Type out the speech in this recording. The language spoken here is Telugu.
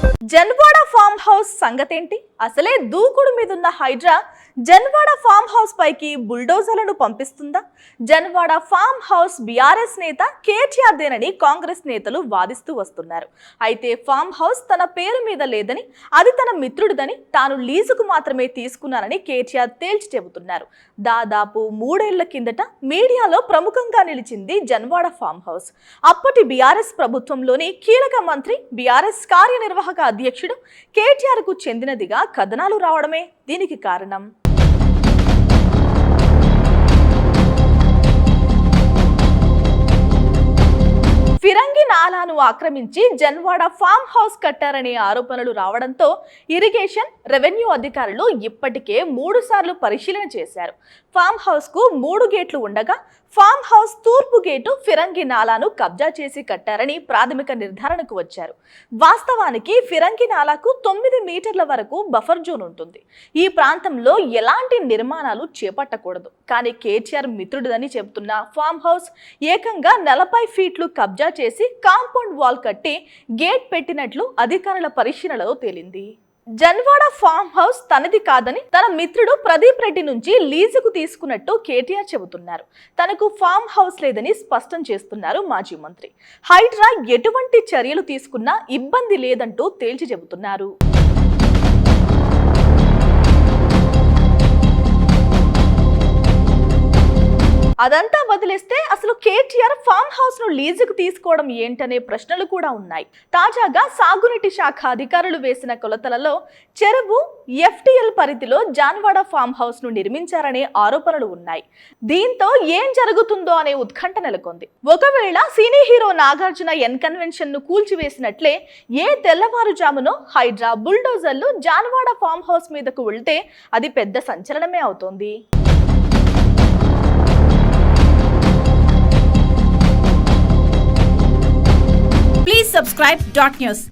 Thank you. Janwada farm house సంగతేంటి? అసలే దూకుడు మీదున్న హైడ్రా జన్వాడ ఫామ్ హౌస్ పైకి బుల్డోజర్లను పంపిస్తుందా? జన్వాడ ఫామ్ హౌస్ బీఆర్ఎస్ నేత కేటీఆర్ దేనని కాంగ్రెస్ నేతలు వాదిస్తూ వస్తున్నారు. అయితే ఫామ్ హౌస్ తన పేరు మీద లేదని అది తన మిత్రుడిదని తాను లీజుకు మాత్రమే తీసుకున్నానని కేటీఆర్ తేల్చి చెబుతున్నారు. దాదాపు మూడేళ్ళ కిందట మీడియాలో ప్రముఖంగా నిలిచింది జన్వాడ ఫామ్ హౌస్. అప్పటి బీఆర్ఎస్ ప్రభుత్వంలోని కీలక మంత్రి బీఆర్ఎస్ కార్యనిర్వాహక అధ్యక్షుడు కేటీఆర్కు చెందినదిగా కథనాలు రావడమే దీనికి కారణం. నాలాను ఆక్రమించి జన్వాడ ఫామ్ హౌస్ కట్టారనే ఆరోపణలు రావడంతో ఇరిగేషన్ రెవెన్యూ అధికారులు ఇప్పటికే మూడు సార్లు పరిశీలన చేశారు. ఫామ్ హౌస్కు మూడు గేట్లు ఉండగా ఫామ్ హౌస్ తూర్పు గేటు ఫిరంగి నాలాను కబ్జా చేసి కట్టారని ప్రాథమిక నిర్ధారణకు వచ్చారు. వాస్తవానికి ఫిరంగి నాలాకు తొమ్మిది మీటర్ల వరకు బఫర్ జోన్ ఉంటుంది. ఈ ప్రాంతంలో ఎలాంటి నిర్మాణాలు చేపట్టకూడదు. కానీ కేటీఆర్ మిత్రుడిదని చెబుతున్న ఫామ్ హౌస్ ఏకంగా నలభై ఫీట్లు కబ్జా చేసి కాంపౌండ్ వాల్ కట్టి గేట్ పెట్టినట్లు అధికారుల పరిశీలనలో తేలింది. జన్వాడ ఫామ్ హౌస్ తనది కాదని తన మిత్రుడు ప్రదీప్ రెడ్డి నుంచి లీజుకు తీసుకున్నట్టు కేటీఆర్ చెబుతున్నారు. తనకు ఫామ్ హౌస్ లేదని స్పష్టం చేస్తున్నారు మాజీ మంత్రి. హైడ్రా ఎటువంటి చర్యలు తీసుకున్నా ఇబ్బంది లేదంటూ తేల్చి చెబుతున్నారు. అదంతా వదిలేస్తే అసలు కేటీఆర్ ఫామ్ హౌస్ను లీజుకు తీసుకోవడం ఏంటనే ప్రశ్నలు కూడా ఉన్నాయి. తాజాగా సాగునీటి శాఖ అధికారులు వేసిన కొలతలలో చెరువు ఎఫ్టిఎల్ పరిధిలో జాన్వాడ ఫామ్ హౌస్ను నిర్మించారనే ఆరోపణలు ఉన్నాయి. దీంతో ఏం జరుగుతుందో అనే ఉత్కంఠ నెలకొంది. ఒకవేళ సినీ హీరో నాగార్జున ఎన్ కన్వెన్షన్ను కూల్చివేసినట్లే ఏ తెల్లవారుజామునో హైడ్రా బుల్డోజర్లు జాన్వాడ ఫామ్ హౌస్ మీదకు వెళ్తే అది పెద్ద సంచలనమే అవుతోంది. Subscribe Dot News.